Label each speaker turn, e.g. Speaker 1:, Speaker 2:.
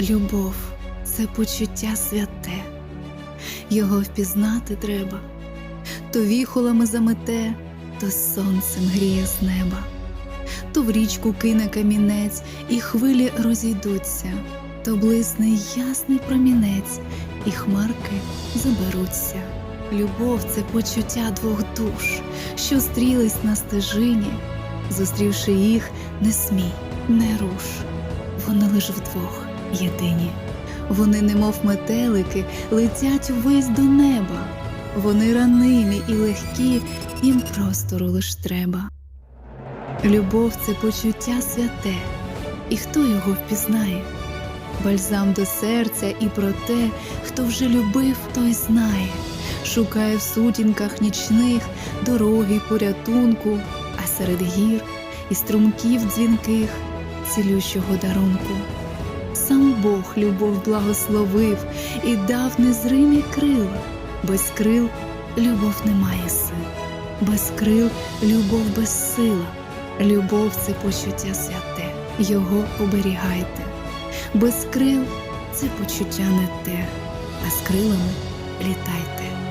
Speaker 1: Любов це почуття святе, його впізнати треба, то віхолами замете, то сонцем гріє з неба, то в річку кине камінець, і хвилі розійдуться, то блисне ясний промінець, і хмарки заберуться. Любов це почуття двох душ, що стрілись на стежині, зустрівши їх, не смій, не руш, вони лиш вдвох єдині. Вони, немов метелики, летять увесь до неба. Вони ранимі і легкі, їм простору лиш треба. Любов це почуття святе, і хто його впізнає? Бальзам до серця і про те, хто вже любив, той знає, шукає в сутінках нічних дороги порятунку, а серед гір і струмків дзвінких цілющого дарунку. Сам Бог любов благословив і дав незримі крила. Без крил любов не має сил, без крил любов безсила. Любов це почуття святе, його оберігайте. Без крил це почуття не те, а з крилами літайте.